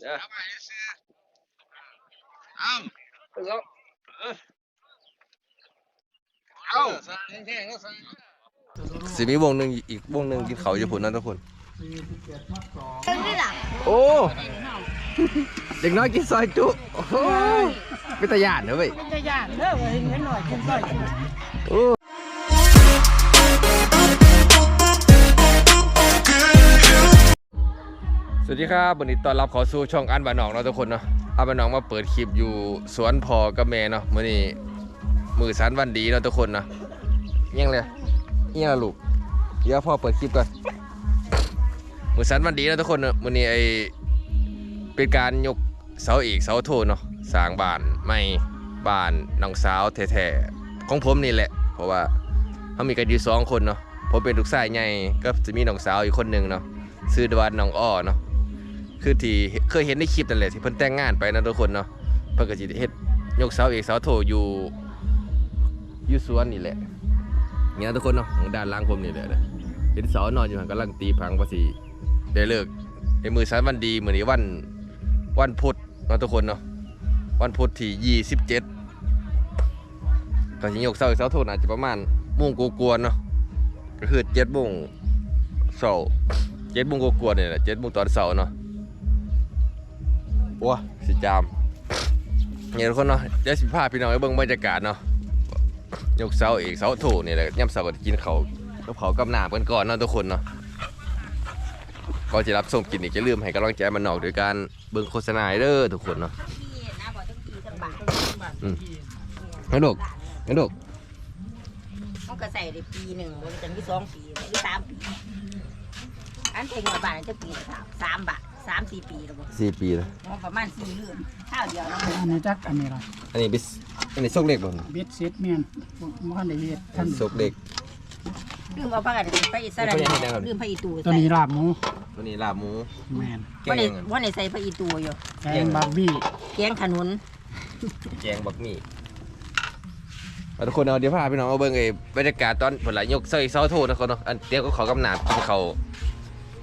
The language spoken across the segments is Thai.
เดี๋ยวเอ้าเอาเอ้าสิมีวงหนึ่งอีกวงหนึ่งกินเขาวอยู่พุ่นนั่นทุกคนนี่ล่ะโอ้ เด็กน้อยกินซอยจุโอ้โหเป็นตาหยาดนะเว้ย เป็นจะย่านเด้อเว้ยเงินหน่อยกินซอยกินโอ้ สวัสดีครับวันนี้ต้อนรับเขอสู่ช่องอันบานนองเนาะทุกคนเนาะอันบานนองมาเปิดคลิปอยู่สวนพอกับแม่เนาะมื้อนี้มือสันวันดีเนาะทุกคนเนาะเอียังเลยเอียังลูกเดี๋ยวพ่อเปิดคลิปก่อนมือสันวันดีเนาะทุกคนเนาะมื้อนี้ไอเป็นการยกเสาอีกเสาโทเนาะสางบ้านใหม่บ้านน้องสาวแท้ๆของผมนี่แหละ เพราะว่าเขามีกันอยู่สองคนเนาะผมเป็นลูกชายใหญ่ก็จะมีน้องสาวอีกคนหนึ่งเนาะชื่อดวันน้องอ้อเนาะ คือที่เคยเห็นในคลิปนั่นแหละที่เพิ่นแต่งงานไปนะทุกคนเนาะเพิ่นก็สิเฮ็ดยกเสาเอกเสาโทอยู่อยู่สวนนี่แหละเนี่ยทุกคนเนาะด้านล่างผมนี่แหละนะเห็นเสานอนอยู่หันกำลังตีพังว่าสิได้เลิกในมือสันวันดีมื้อนี้วันวันพุธเนาะทุกคนเนาะวันพุธที่27ก็สิยกเสาเอกเสาโทน่าจะประมาณโมงกว่าๆเนาะก็คือ7โมงเช้า7โมงกว่าๆนี่แหละ7โมงตอนเช้าเนาะ ว้าสิจามเนี่ยทุกคนเนาะเดี๋ยวสิพาพี่น้องไปเบิ่งบรรยากาศเนาะยกเสาเอกเสาโถนี่แหละย่ำเสาก็กินเขากับเขากับหนากันก่อนเนาะทุกคนเนาะก่อนจะรับส่งกินอีกจะลืมให้กำลังใจมันนอกโดยการเบิ่งโฆษณาเด้อทุกคนเนาะพี่นะบอกต้องปีทั้งบาทงั้นลูกงั้นลูกมันก็ใส่ได้ปีหนึ่งมันจะมีสองปีหรือสามปีอันเทงมาบาทจะปีสามสามบาท สามสี่ปีแล้วบ่สี่ปีแล้วมันประมาณสี่เดือนข้าวเดียวนะอันนี้จักอันนี้ล่ะอันนี้บิสอันนี้ซกเล็กบ่บิดเซ็ตแม่นบ่ทันได้เฮ็ดท่านซกเล็กลืมเอาผ้ากันไปอีสระไม่ได้ให้นะครับลืมผ้าอีตูตัวนี้ลาบหมูตัวนี้ลาบหมูแม่นแกวันงนี้วันนี้ใส่ผ้าอีตูอยู่แกงบาร์บี้แกงขนุนแกงบักหมี่เอาทุกคนเอาเดี๋ยวพาพี่น้องเอาเบิ่งไอ้บรรยากาศตอนผลละยกเสาเอกเสาโทนะคนเนาะอันเดี๋ยวก็ขอกำหนามกินเขาว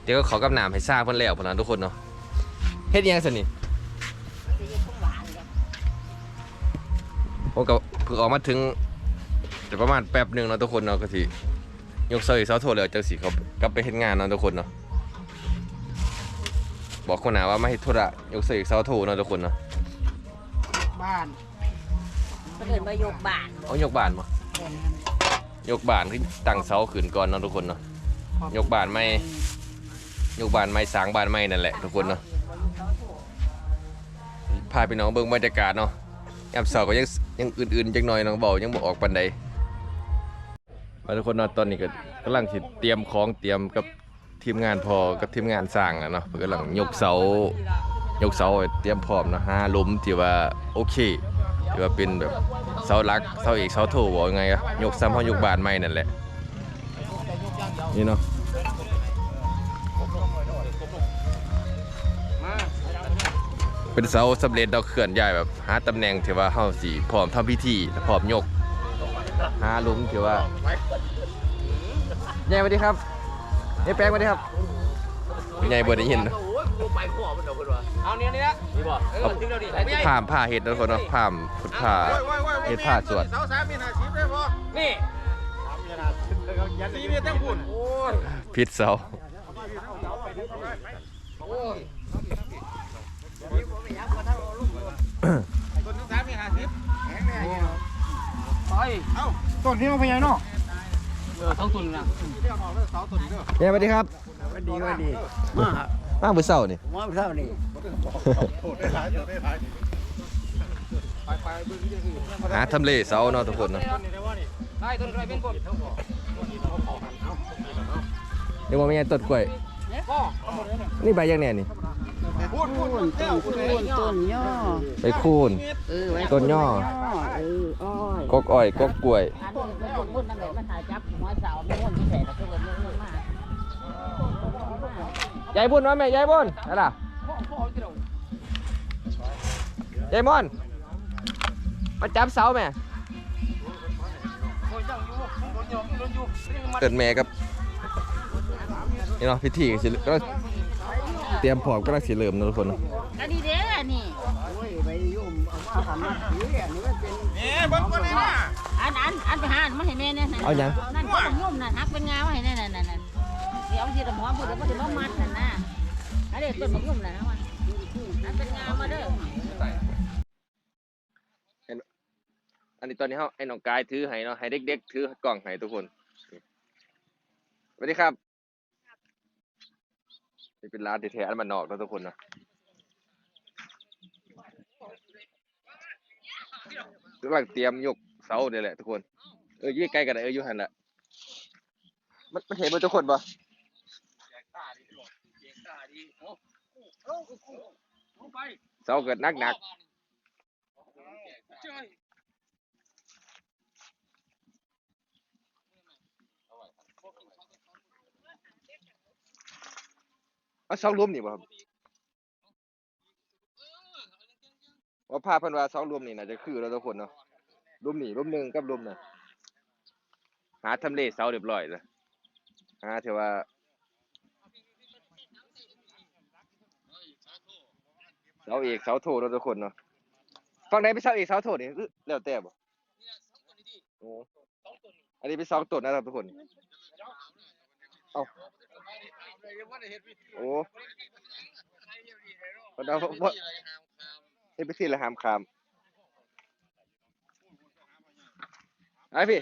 เดี๋ยวก็ขอกำหนามให้ทราบเพิ่นแล้วพุ่นนะทุกคนเนาะเฮ็ดอิหยังสินี่จะเรียกข้าวหวานเลยผมก็เพิ่งออกมาถึงแต่ประมาณแป๊บหนึงเนาะทุกคนเนาะก็สิยกเสาเอกเสาโทแล้วจังสิเขากลับไปเฮ็ดงานเนาะทุกคนเนาะบอกคนหนาว่ามาเฮ็ดธุระยกเสาเอกเสาโทเนาะทุกคนเนาะบ้านเพิ่นมายกบานเอายกบานมายกบานขึ้นตั้งเสาขึ้นก่อนเนาะทุกคนเนาะยกบ้านไม่ ยกบานไม้สางบานไม้นั่นแหละทุกคนเนาะพาไปน้องเบิ่งบรรยากาศเนาะยามเสาร์ก็ยังยังอื่นๆจังหน่อยน้องเบายังบ่ออกปันใดมาทุกคนเนาะตอนนี้ก็กำลังสิเตรียมของเตรียมกับทีมงานพอกับทีมงานสร้างอะเนาะเพิ่นกำลังยกเสายกเสาเตรียมพร้อมนะหาหลุมที่ว่าโอเคที่ว่าเป็นแบบเสาหลักเสาเอกเสาโทว่ายังไงอะยกซ้ำเฮายกบานไม้นั่นแหละนี่เนาะ เป็นเสาสำเร็จเราเคลื่อนย้ายแบบหาตำแหน่งที่ว่าเฮาสิพร้อมทำพิธีและพร้อมยกหาหลุมที่ว่าใหญ่สวัสดีครับเอ้ยแป้งสวัสดีครับใหญ่บ่ได้ยินเนอะเอาเนี้ยนี่ละนี่บ่เออถึงแล้วดิผ่ามผ้าเห็ดนะทุกคนเนาะผ่ามพุทธผ้าเฮ็ดผ้าสวดเสาสามมีหน้าชีพได้บ่นี่สี่เมตรตั้งพุ่นโอ้ยพิษเสา ต้นที่สามมีห้าสิบต้นนี้มันเป็นยังเนาะเออต้องตุนนะเรียกออกเลยเสาต้นนี้เด้อใหญ่สวัสดีครับวันดีวันดีมามามื้อเช้านี่ว่าเท่านี้โทษได้หลายเดี๋ยวได้หลายไปไปเบิ่งที่อื่นหาทำเลเสาเนาะทุกคนเนาะต้นนี้ได้บ่นี่ได้ต้นอะไรเป็นคนเดี๋ยวว่ามีไงต้นกล้วยก็นี่ใบยังแน่นี่ พูดพูดพูดต้นต้นต้นย่อใบคูนเออไว้ต้นย่อเอออ้อยกกอ้อยกกกล้วยอันนี้มันคนมุ่นนั่นแหละมันหาจับหัวเสาไม่มุ่นที่ใส่แล้วก็เกิดมุ่นมากยายบุญว่าแม่ยายบุญอะไรล่ะยายมอนมาจับเสาแม่เกิดแม่กับนี่เนาะพิธีก็สิก็เต รียมพร้อมกำลังสิเริ่มเนาะทุกคนเนาะก็ดีเด้อนี่โอ้ยไปยุ่มเอามาทำมาถืออันนี้มันเป็นนี่เบิ้งคนนี้นะอันอันอันไปหาอันมาให้แม่เนี่ยนั่นเอาหยังนั่นก็ต้องยุ่มนั่นฮักเป็นงาไว้ให้นั่นนั่นนั่นนั่นเดี๋ยวสิละหมอพูดเดี๋ยวบ่สิมามัดนั่นนะอันนี้ต้นมะยุ่มน่ะนะมันอันเป็นงามาเด้ออันนี้ตอนนี้เฮาให้น้องกายถือให้เนาะให้เด็กๆถือกล่องให้ทุกคนสวัสดีครับ นี่เป็นร้านที่แท้อันมันนอกเนาะทุกคนนะกำลังเตรียมยกเสาเนี่ยแหละทุกคน เออยี่ใกล้กันนะเอออยู่หันแหละมันมันเห็นหมันทุกคนปะเสาเกิดนักหนัก เอาเสารวมนี่บ่ครับว่าภาพเพันว่าเสารวมนี่น่าจะคือแล้วทุกคนเนาะรวมนี่รวมหนึ่งกับรวมน่ะหาทำเลเสาเรียบร้อยแล้วหาเทว่าเสาเอกเสาโทเนาทุกคนเนาะฝั่งไหนเป็นเสาเอกเสาโทนี่คือแล้วแต่บ่โอ้อันนี้เป็นสองต้นนะครับทุกคน เอา โอ้คนเอาบ่เฮ็ดไปสิละหามคามไอ้พี่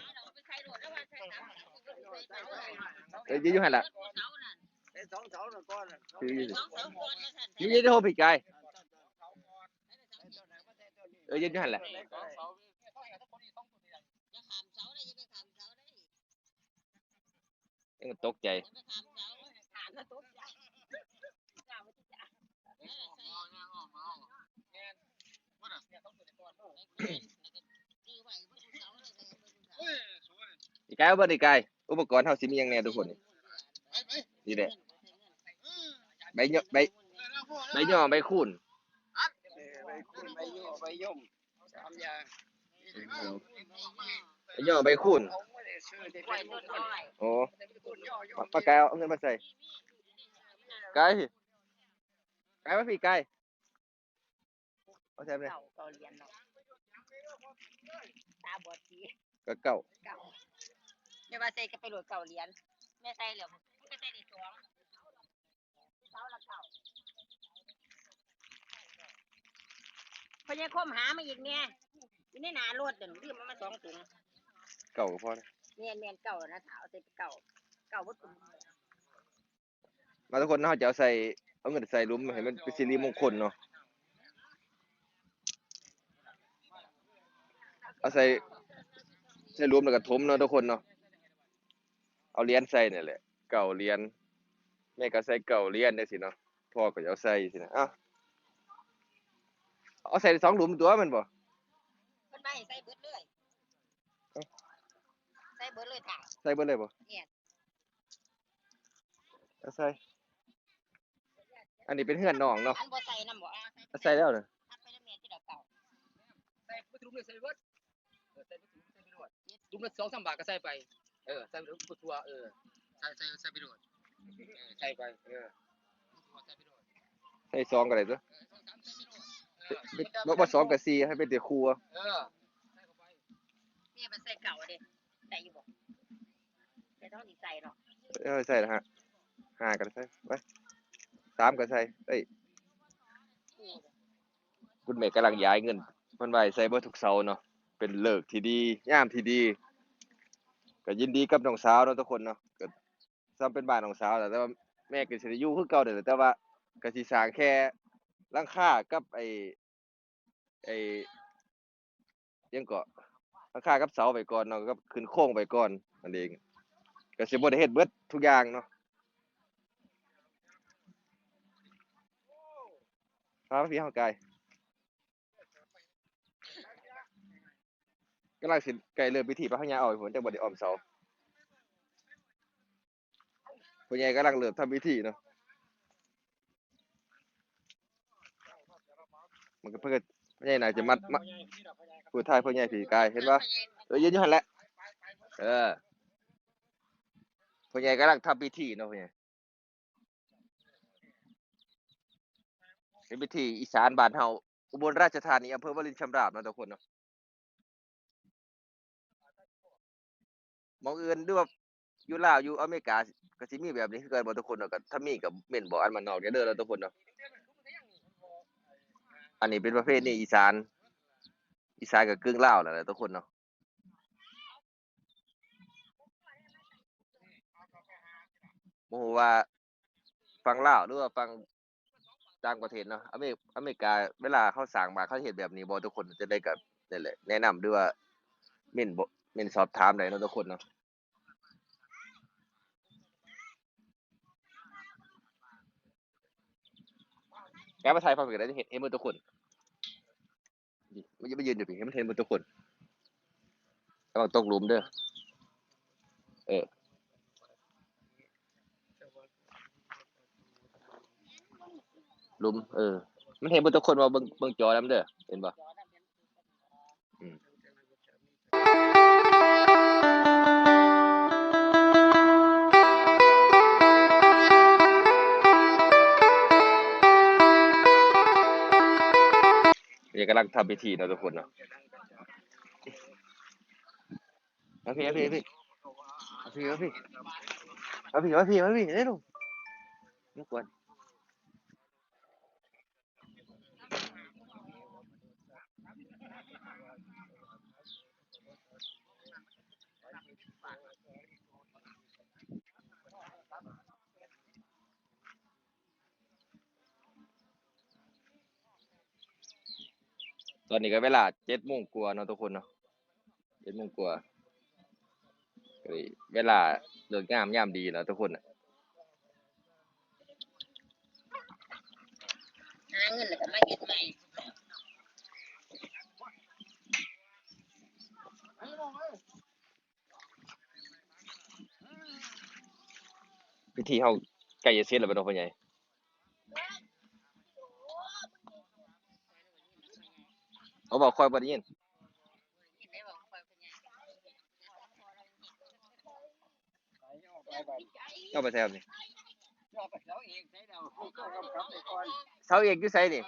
เอ้ยอยู่หั่นล่ะสองเสาหนึ่งก้อนคืออยู่อยู่อยู่ที่โฮพี่กายเออ อยู่อยู่หั่นแหละยังตกใจอีกายเอาเบ่อีกายอุปกรณ์เฮาสิมีหยังแหน่ทุกคนนี่นี่แหละใบย่อใบใบย่อใบคูนไปคุณไปยุ่มไปยุ่มสามอย่างใบย่อใบคูน เขาไม่ได้ซื้อที่ไว้เป็นต้นน้อยโอ้ปากาเอาเงินมาใส่ไกายพี่กายมาพี่กายเอาใส่ไปเลยเก่าเก่าเรียนเนาะตาบอดสีก็เก่าเก่าแม่ว่าใส่ก็ไปโหลดเก่าเรียนแม่ใส่แล้วมันก็ใส่ได้สองเสาละเก่าพญาคมหามาอีกเนี่ยอยู่ในหนารถเดี๋ยวรีบมามาสองถุงเก่าพอเนีย นเนียนเก่านะเท้าใส่เก่าเก่าวัตถุมมาทุกคนเนาะจะเอาใส่เอาเงินใส่หลุมให้มันเป็นสิริมงคลเนาะเอาใส่ใส่หลุมแล้วก็ถมเนาะทุกคนเนาะเอาเหรียญใส่นี่แหละเก่าเหรียญแม่ก็ใส่เก่าเหรียญได้สิเนาะพ่อก็จะเอาใส่สินะเอ้าเอาใส่สองหลุมตัวมันบ่ เพิ่นไปใส่เบิดเลยใส่ เบิดเลยถ่าใส่เบิดเลยบ่เนี่ยเอาใส่ อันนี้เป็นเฮือนน้องเนาะอันบ่ใส่น้ำบ่อะเอาใส่แล้วเนาะทับไปแล้วแม่ที่ดอกเก่าใส่วัตถุเลยใส่เบิดเออใส่วัตถุใส่ไปโดดถุงละสองสามบาทก็ใส่ไป เออ ใส่ไปโดดทั่วๆเออ ใส่ใส่ใส่ไปโดดเออ ใส่ไป เออทั่วๆใส่ไปโดดใส่ซองก็ได้ตัวเออสองสามใส่ไปโดดเออบ่บ่ซองกับ4ให้เป็นแต่ครัวเออใส่เข้าไปแม่มันใส่เก่าเด้ใส่อยู่บ่ แต่ต้องสิใส่เนาะเออใส่ละฮะห้าก็ใส่ไปสามก็ใส่เอ้ยคุณแม่กำลังย้ายเงินเพิ่นไว้ใส่เบิดทุกเสาเนาะเป็นเลิกที่ดียามที่ดีก็ยินดีกับน้องสาวเนาะทุกคนเนาะก็ซ้ำเป็นบ้านน้องสาวแหละแต่ว่าแม่ก็สิได้อยู่คือเก่าเด้อแต่ว่าก็สิสร้างแค่หลังคากับไอ้ไอ้ยังก็หลังคากับเสาไว้ก่อนเนาะกับขึ้นโครงไว้ก่อนนั่นเอง ก็สิบ่ได้เฮ็ดเบิดทุกอย่างเนาะครับพี่เฮากายกำลังสิไกลเริ่มพิธีพระพญาเอาให้ผลจังบ่ได้ออมเสาพ่อใหญ่กำลังเริ่มทำพิธีเนาะมันก็เพิ่นก็พ่อใหญ่น่าจะมัดมาผู้ทายพ่อใหญ่ผีกายเห็นบ่เออยืนอยู่หั่นแหละเออ พ่อใหญ่กำลังทำพิธีเนาะพ่อใหญ่เป็นพิธีอีสานบ้านเฮาอุบลราชธานีอำเภอวลินชำราบเนาะทุกคนเนาะมองอื่นหรือว่าอยู่ลาวอยู่อเมริกาก็สิมีแบบนี้คือกันบ่ทุกคนเนาะก็ถ้ามีก็เม่นบอกอันมันนอกเด้อเด้อแล้วทุกคนเนาะอันนี้เป็นประเภทนี้อีสาน อีสานกับกึ่งลาวนั่นแหละทุกคนเนาะ บ่ฮู้ว่าฟังลาวหรือว่าฟังต่างประเทศเนาะอเมริอเมริกาเวลาเขาสร้างมาเขาเฮ็ดแบบนี้บ่ทุกคนจะได้กับนั่นแหละแนะนำด้วยว่าเม่นบ่เม่นสอบถามได้เนาะทุกคนเนาะแกมาถ่ายความเห็นได้เห็นเห็นหมดทุกคนนี่มันจะไปยืนอยู่พี่ให้มันเห็นหมดทุกคนระวังตกหลุมเด้อเออ ลุม เออ มันเห็นหมดทุกคนว่าเบิ่งเบิ่งจอนํเด้อเห็นบ่อืมนี่กำลังทำพิธีเนาะทุกคนเนาะมาพี่มาพี่มาพี่มาพี่มาพี่มาพี่มาพี่มาพี่เร็วมากวน อนนี้ก็เวลาเจ็ดโมงกว่าเนาะทุกคนเนาะเจ็ดโมงกว่าก็เลยเวลาเลิกงามยามดีแล้วทุกคนน่ะหาเงินแล้วก็มาเฮ็ดใหม่พิธีเฮาใกล้จะเสร็จแล้วบ่เนาะพ่อใหญ่ เขาบอกคอยบ่ได้ยินเอาไปใส่ครับนี่เสาเอกอยู่ไสนี่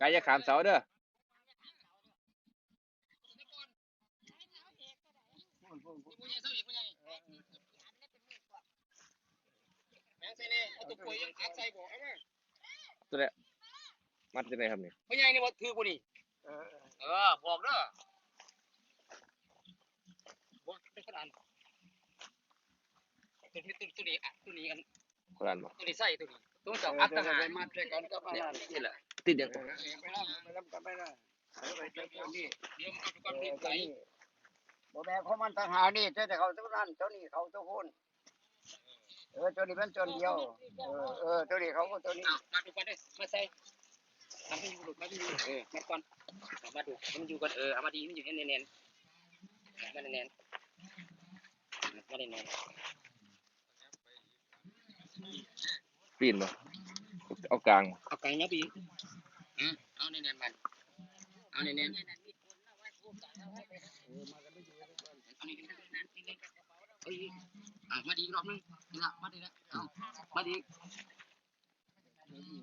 กายจะขามเสาเด้อาอีกผู้ใหญ่แม่งใส่เนี่ยเอาตัวป่วยยังอักใส่บ่เอามามัดจังไดครับนี่ผู้ใหญ่นี่บ่ถือกูนี่เออเออบอกเด้อบอกเป็นขนาดตัวนี้ตัวนี้อะตัวนี้อันคนนั้นบ่ตัวนี้ใส่ตัวนี้ตัวเจ้าอัอัดกททหาหารรมาด้วยกันกับอะไรนี่แหละติดเดียวไปรับไปรับกันไปนะไปเจอคนนี้เดี๋ยวมันเอาไปก่อนเอนี่อใส่นี่บ่แม่เขามันทหารนี่แต่เขาทุกนั้นเจ้านี่เขาทุกคน เออตัวนี้เป็นตัวเดียว เออเออตัวนี้เขาก็ตัวนี้เอามาดูก่อนเด้อมาใส่ทำให้อยู่มาที่อยู่เออมาก่อนเอามาดูให้มันอยู่ก่อนเออเอามาดีมันอยู่ให้แน่นๆเอามาแน่นๆมาแน่นปีนบ่เอากลางๆเอาไก่เนี้ยปีอืมเอาแน่นๆมันเอาแน่นๆอันนี้เอ้ย อะมาดีอีกรอบนึงนี่ละมาดีแล้วเอามาดีอืม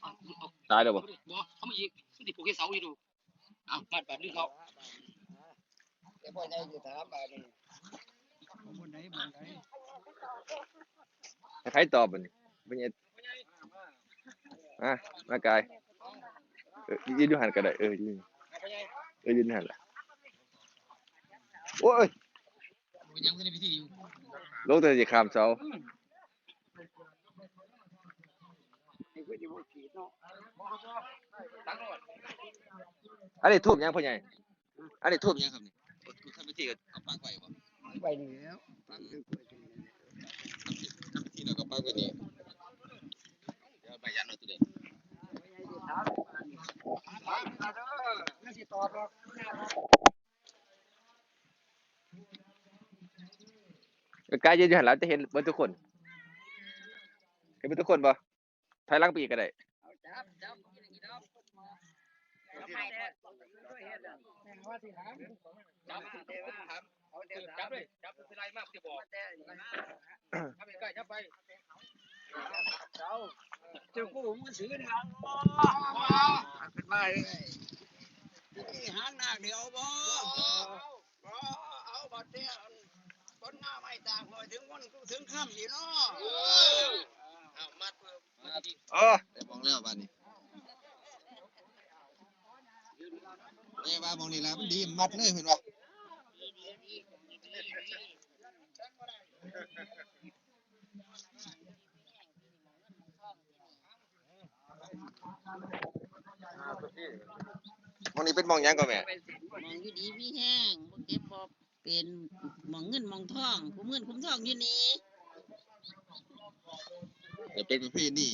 เอาเอาตายแล้วบ่บ่เอามาอีกมันติดปลูกให้เสาอยู่ดูเอามาแบบนึงเขาแต่พ่อใหญ่จะถามบาดนี้บนไหนบนไหนใครตอบบ่นี่บ่ใหญ่อะมากายเออยืนอยู่หันก็ได้เออยืนเอาไปไงเออยืนหันล่ะโอ้ย เป็นยังไม่ได้พิธีอยู่ลงแต่สิข้ามเสานี่คือที่บ่ขีดเนาะตั้งหน่อยอันนี้ทูบยังพ่อใหญ่อันนี้ทูบยังครับนี่ทำพิธีก็เอาปักไว้บ่ไปนี่แล้วตั้งคือตัวนี้ทำพิธีแล้วก็ปักไว้นี่เดี๋ยวไปยันเอาตัวเด็ถามบาดนี้ถามมาเด้อไม่สิตอบหรอก กายยืนอยู่หันแล้วจะเห็นเบิดทุกคน เห็นเบิดทุกคนปะถอยหลังปีกก็ได้จ้ากูมันซื้อนะเป็นไรหางหน้าเดียวบ่เอาบัตรเดีย คนหน้าไม่ต่างคอยถึงวันถึงค่ำอยู่เนาะเอามัดเพิ่มเออได้มองแล้วบ้านนี้แม่ว่ามองนี่ละมันดีมัดเลยเห็นบ่มองนี้เป็นมองหยังก่อนแม่มองอยู่ดีมีแห้งบ่เก็บบ่ เป็นหมองเงินหมองทองคุ้มเงินคุ้มทองอยู่นี่แต่เป็นประเภทนี้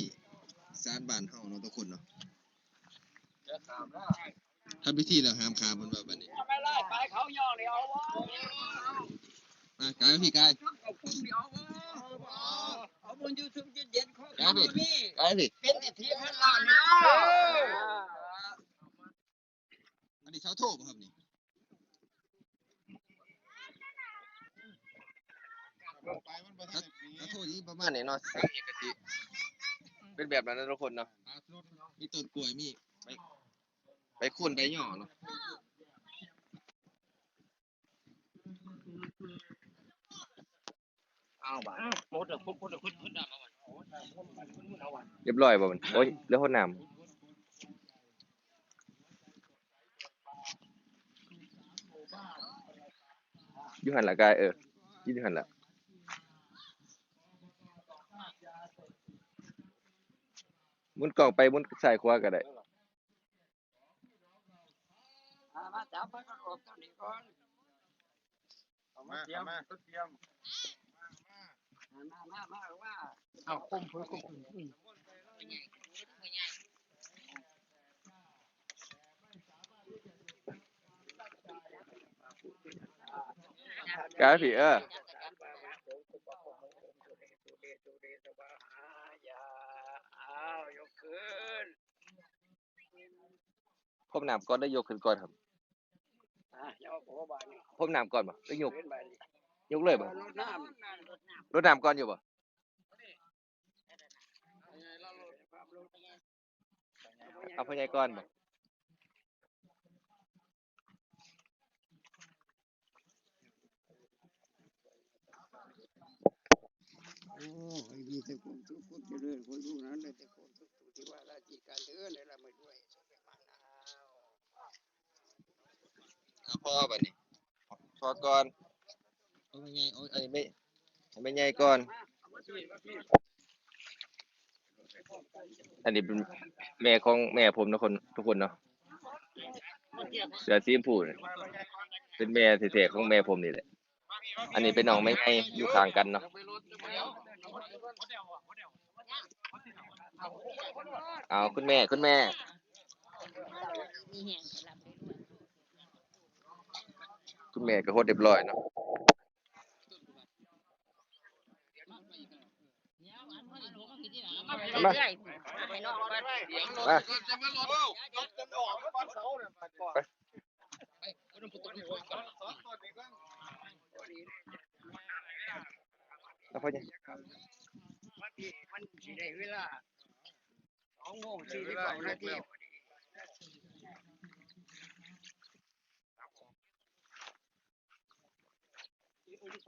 สารบ้านเฮาเนาะทุกคนเนาะทำพิธีแล้วห้ามขามมันว่าบัดนี้ไม่ไล่ไปเขาย่อเดียวบ่มากายพี่กายเอาคุ้มเดียวบ่เอาบนยูทูบเย็นๆเขากายพี่กายพี่เป็นอิทธิพันล้านเนาะอันนี้เช้าโทษบ่ครับนี่เช้าโทษ นี้ประมาณนี้เนาะสร้างเอกสิเป็นแบบนั้นนะทุกคนเนาะมีต้นกล้วยมีไปไปคูนไปหย่อเนาะเอาบ้าโคตรโคตรโคตรโคตรโคตรดำมาวันเรียบร้อยบ่มันโอ้ยเหลือคนน้ำอยู่หันละกายเอออยู่หันละ มุนกล่องไปมุนซ้ายขวาก็ได้มาจับมันก็ออกตัวนี้ก่อนมาเตรียมมาเตรียมมามามาว่าเอาคุ้มคุ้มคุ้มกายพี่เออ อ้า วยกขึ้นพรมน้ำก่อนได้ยกขึ้นก่อนครับอะยกหัวบานนี่พรมน้ำก่อนบ่ได้ยกขึ้นบานนี่ยกเลยบ่รดน้รดน้ำก่อนอยู่บ่ำความรู้เอาพ่อใหญ่ก่อนบ่โอ้ยมีแต่คนทุกคนเจริญคนรู้นั้นเลยแต่คนทุกทุกที่ว่าราชการเดินเลยละไม่ด้วยสมัยมันเอา เอา พอบัดนี้พอก่อนเอาพ่ใหญ่เอาอันนี้ไม่เอาไม่ใหญ่ก่อน อันนี้เป็นแม่ของแม่ผมทุกคนทุกคนเนาะเสือสีมพูเนี่ยเป็นแม่แท้ๆของแม่ผมนี่แหละ อันนี้เป็นน้องไม่ไงอยู่ข้างกันเนาะเอาคุณแม่คุณแม่ มีแหงสลับ คุณแม่ก็โคตรเรียบร้อยเนาะเดี๋ยวอันพอดีลูกก็ผิดที่หลังมามาเรื่อยๆให้น้องก่อนมาแล้วพ่อใหญ่มันสิมันสิได้เวลาสองโมงสี่สิบสองนาที มัน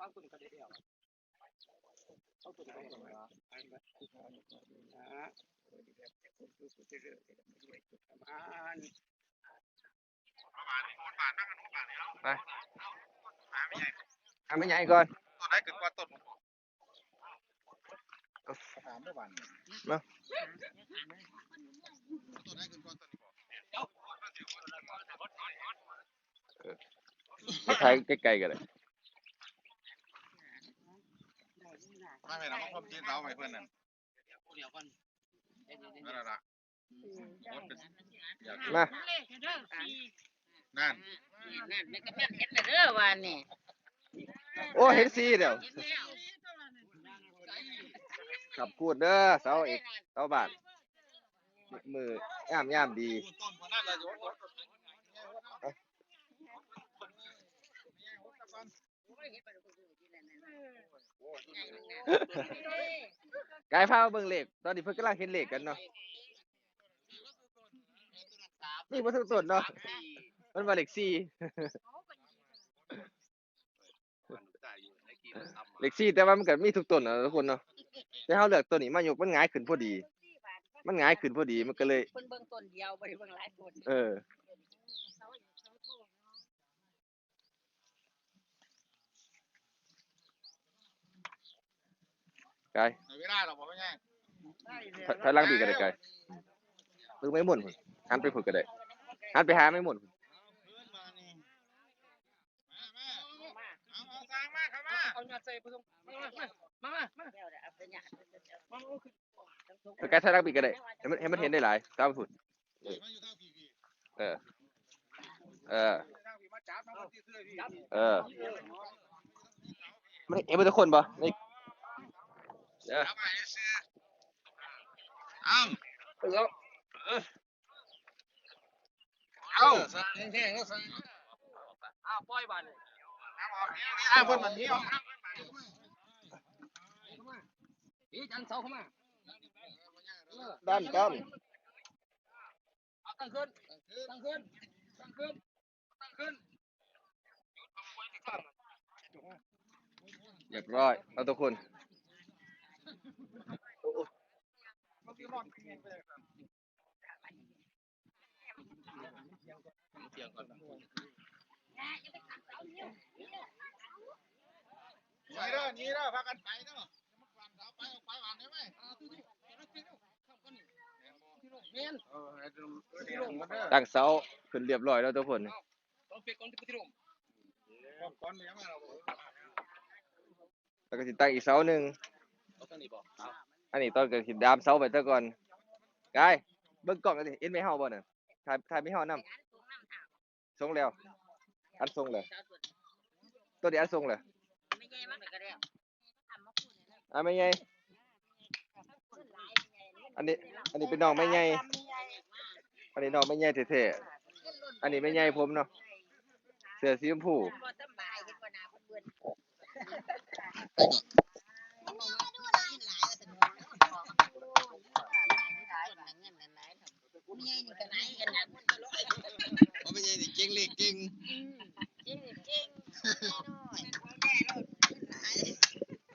ทำไม่ใหญ่ก่อน ต้น ไหนขึ้นกว่าต้นถามได้บ้านมาถ่ายใกล้ๆกันเลยมาไม่นะมาพบจีนเราไม่เพื่อนนั่นเดี๋ยวก่อนนั่นแหละอยากมานั่นนั่นแม่ก็แม่นเห็นแล้วเด้อว่านี่โอ้เห็นสีเดี๋ยวเห็นแล้วขับพูดเด้อเสาเอกเสาบาทมือย่ามย่ามดี ต้นคนนั้นละโยน กายพามาเบิ่งเลขตอนนี้เพิ่นกำลังเห็นเลขกันเนาะนี่บ่ถูกต้นเนาะมันว่าเลขสี่เลขสี่แต่ว่ามันก็มีทุกต้นนะทุกคนเนาะแต่เฮาเลือกตัวนี้มายกมันหงายขึ้นพอดี มันหงายขึ้นพอดีมันก็เลย เพิ่นเบิ่งต้นเดียวบ่ได้เบิ่งหลายต้นเออ ไม่ได้หรอกผมไม่ใช่ถ้าล่างปีก็ได้ไกลเพิ่งไม่หมุนหันไปพุ่กันเลยหันไปหาไม่หมุนถ้แกถ้าล่างปีกันเลยให้มันให้มันเห็นได้หลายตามพุ่นเออ เออ เออไม่เอ็มเป็นทุกคนปะ นี่เออเอ้าแล้วเอาแห้งๆก็ใส่อ้าวปล่อยบานอ้าวเพิ่นมันนี้อีจันเสาเข้ามาด้านด้านตั้งขึ้น ตั้งขึ้น ตั้งขึ้น ตั้งขึ้นเรียบร้อยเอาทุกคน นี่เด้อนี่เด้อพากันไปเด้อไปไปหวานได้ไหมเมียนเออให้ดูที่ลงมตั้งเสาขึ้นเรียบร้อยแล้วทุกคนตองเปียกก่อนที่พุทธิรมก่อนเดี๋ยวมแล้วก็สิตั้งอีกเสาหนึ่งอันนี้ตอนเกิดสิดามเสาไปซะก่อน กายเบิ่งกล้องกันดิเอ็นไม่เฮาบ่น่ะถ่ายถ่ายไม่เฮานำส่งแล้ว อันส่งเลยตัวเดียวอันส่งเลยไม่ใหญ่มากก็ได้อะไม่ใหญ่อันนี้ อันนี้เป็นน้องไม่ใหญ่อันนี้น้องไม่ใหญ่แท้ๆอันนี้ไม่ใหญ่ผมเนาะเสื้อสีชมพู บ่สบายเฮ็ดบ่น่าเพิ่นเบิ่น เขาไม่ใช่เก่งเล็กเก่ง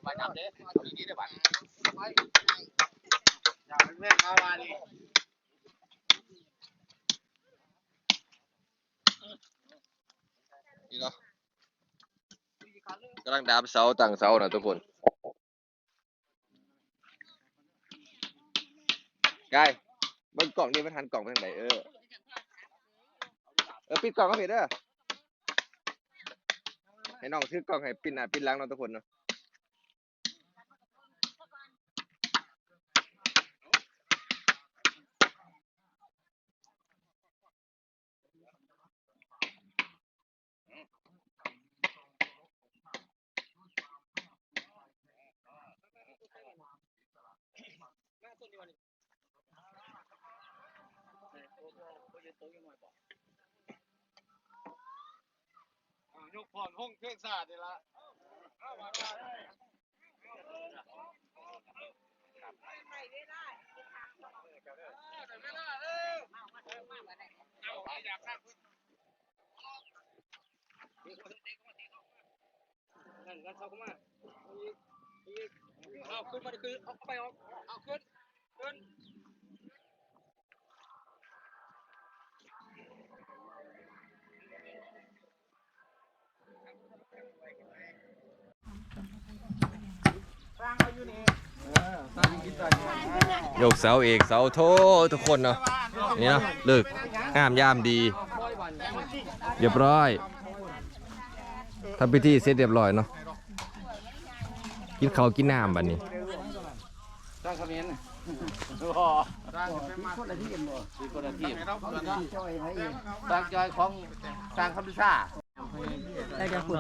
ไปจับเด้อีนี้ได้บัตร อย่าเป็นแม่คาวานี่ นี่เนาะกำลัง ดามเสาตั้งเสานะทุกคนกายเบิ่งกล่องนี่มันหันกล่องไปทางไหนเออ เออปิดกล่องก็ผิดเด้อให้น้องซื้อกล่องให้ปิดหน้าปิดหลังเนาะทุกคนเนาะ โต๊ะยังไงบอกยกผ่อนห้องเครื่องสาดนี่ละอยากข้างนั่นงั้นเขาเข้ามาเอาขึ้นมาคือเอาเข้าไปเอาเอาขึ้นขึ้น ยกเสาเอกเสาโททุกคนเนาะนี่เนาะเลิกงามยามดี เรียบร้อยทำพิธีเสร็จเรียบร้อยเนาะกินข้าวกินน้ำบัดนี้ตั้งคำนี้นะคนละที่กันบ่มีคนละทีมเราเพื่อนตั้งจอยของสร้างคำพิซ่าแล้วจะพูด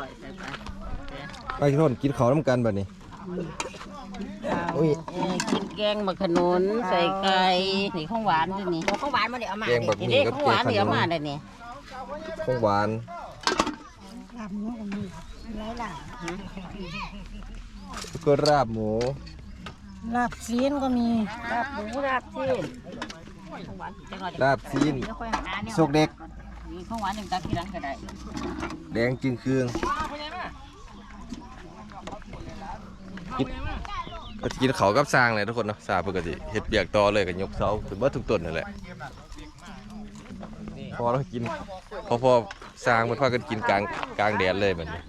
ไปทุกคนกินข้าวน้ำกันบัดนี้ อุ้ยกินแกงมะขนุนใส่ไก่นี่ของหวานด้วยนี่ของหวานบ่ได้เอามาแกงบักหนี่มี่เด็กกับของหแกวางนขเดี๋ยวนมมาได้นี่ของหวานเแล้วก็ราบหมูลาบซีนก็มีลาบหมูลาบที่ลาบซีนเดี๋ยวค่อยหาเนี่ยสุกเด็กมีข้าวหวานหนึ่งตักที่ร้านก็ได้แดงจึงเครื่องกิน ก็กินเขาวกับสร้างเลยทุกคนเนาะสร้างปกติเฮ็ดเบียกต่อเลยกับยกเสาถึงว่าทุกต้นนั่นแหละพอเรากินพอพอสร้างมันพากันกินกลางกลางแดดเลยแบบนี้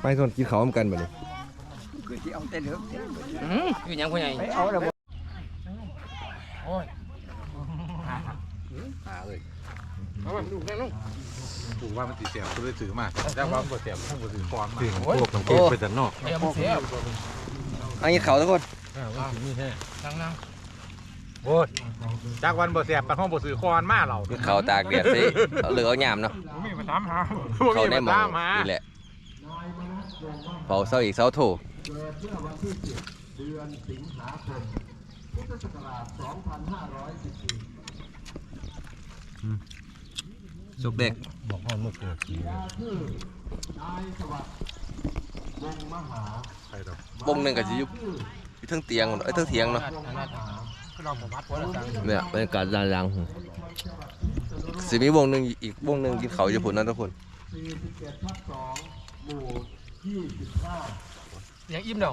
ไม่คนกินเขาวเหมือนกันแบบนี้อืมอยู่ยังพ่อใหญ่ถู กว่ามันติดเสียบก็เลยถือมาแต่ว่าบ่เสียบต้องบ่ถือความถือโอ้โหไปแต่นอกเดี๋ยวมันเสียอันนี้เขาทุกคนนั่งนั่งโอ้ยจากวันบ่เสียบไปห้องบ่ถือคอนมาเราเขาตากแดดสิเอาเหลือเอาหยามเนาะมีมาถามหาเขาได้หมองนี่แหละเฝ้าเสาอีกเสาโถสุกเด็ก บอกห้องมุกเลยใครดอกวงหนึ่งก็จะอยุบอยู่เทั้งเตียงเอ้ยเทั้งเถียงเนาะเราผมมัดหัวเราสั่งเนี่ยบรรยากาศดังๆสิมีวงหนึ่งอีกวงหนึ่งกินเขาอยู่พุ่นนั่นทุกคนยังอิ่มเด้อ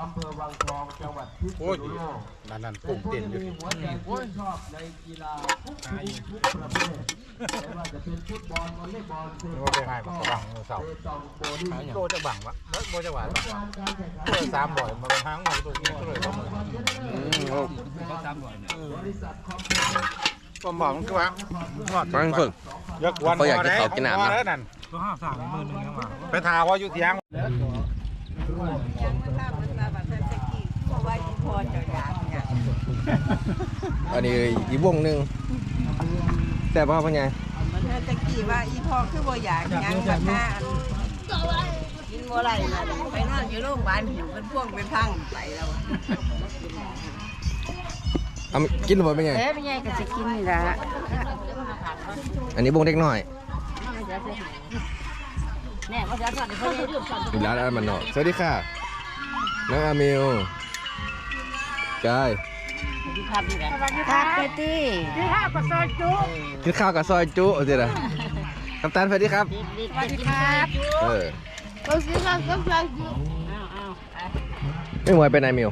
อำเภอบางปุ่มเต้นอยู่โอ้ยว่าไปให้มันบังเสาโตจะบังวะโตจะหวานวะเปิดสามบ่อยมันเป็นห้างมันตัวนี้ก็เลยต้องมโอ้เขาตามบ่อยเนี่ยผมบอกมันคือว่าฟังเพิ่งยักวันเขาอยากกินข้ากินน้ำนะนั่นไปทาว่าอยู่เที่ยง อันนี้อีกวงหนึ่งแต่พ่อพ่อไงมันตะกี้ว่าอีพอคือบ่อยากหยังบัดหน้าอันกินบ่ไหลน่ะไปนอนอยู่โรงพยาบาลหิวเป็นพวงเป็นพังไปแล้วอะเอากินหรือเปล่าเป็นไงเอ๊ะเป็นไงก็จะกินนี่ละอันนี้วงเด็กน้อย แน่ก็จะสั่นเขาจะยืดสั่นอยู่ร้านอันมันเนาะสวัสดีค่ะน้องอามิวกายครับนี่แหละครับไปตีกินข้าวกับซอยจุเอาสิล่ะกัปตันสวัสดีครับสวัสดีครับเออเราซื้อข้าวกับซอยจุอ้าวอ้าวไม่หวยไปไหนมิว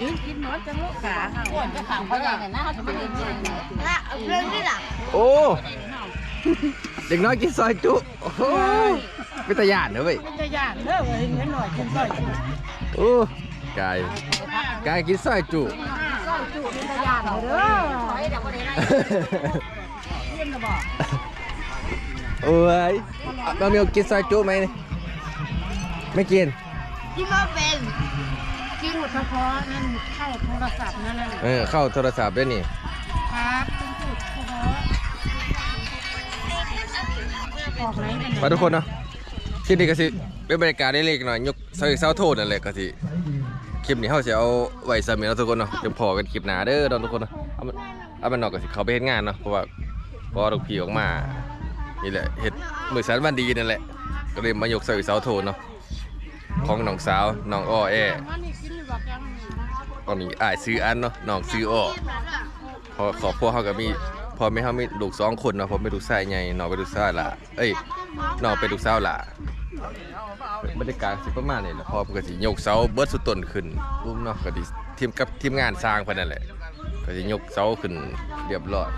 ยืนกินหมดจังลูกขาอ้วนจะขังเขาใหญ่แต่หน้าเขาจะเป็นเด็กใหญ่ละเอาเรื่องนี่ล่ะโอ้ เด็กน้อยกินซอยจุโอ้โหเป็นตะยานเนอะเว้ยเป็นจะย่านเด้อเห็นหน่อยกินซอยจุโอ้กายกายกินซอยจุซอยจุเป็นจะย่านเด้อถอยเดี๋ยวบ่ได้ไล่เยี่ยมกระบอกโอ้ยน้องมิวกินซอยจุไหมนี่ไม่กินกินมาเป็นกินหมดเฉพาะนั่นเข้าโทรศัพท์นั่นแหละเออเข้าโทรศัพท์ด้วยนี่ครับ ออกไหนกันมาทุกคนเนาะคลิปนี้ก็สิเป็นบรรยากาศได้เล็กหน่อยยกเสาอีกเสาโทษนั่นแหละก็สิคลิปนี้เขาจะเอาไว้สำหรับทุกคนเนาะเดี๋ยวพอกันคลิปหน้าเด้อเราทุกคนเนาะเอามันเอามันนอกก็สิเขาไปเฮ็ดงานเนาะเพราะว่าพอลูกพี่ออกมานี่แหละเฮ็ดมือสันวันดีนั่นแหละก็เลยมายกเสาอีกเสาโทษเนาะของน้องสาวน้องอ้อแอก็มีอ้ายซื้ออันเนาะน้องซื้ออ้อพอขอบพวกเขาก็มี พอไม่เขามีลูกสองคนเนาะพอไม่ลูกชายใหญ่น้องเป็นลูกชายหละเอ้ยน้องเป็นลูกสาวละบรรยากาศสิประมาณนี้แหละพอมันก็สิยกเสาเบิร์ดสุดต้นขึ้นอุ้มเนาะก็สิทีมกับทีมงานสร้างพนั่นแหละก็สิยกเสาขึ้นเรียบร้อย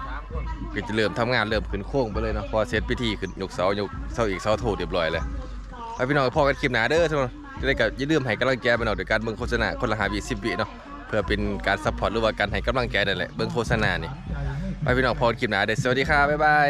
ก็จะเริ่มทำงานเริ่มขึ้นโค้งไปเลยเนาะพอเสร็จพิธีขึ้นยกเสายกเสาอีกเสาโทเรียบร้อยแล้วไปพี่น้องพอกันคลิปหนาเด้อทุกคนจะได้กับอย่าลืมให้กำลังใจไปเนาะโดยการเบิ่งโฆษณาคนละ5วิ10วิเนาะ เพื่อเป็นการซัพพอร์ตหรือว่าการให้กำลังใจนั่นแหละเบื้องโฆษณานี่ไปพี่น้องพอคลิปหน้าเดี๋ยวสวัสดีค่ะบ๊ายบาย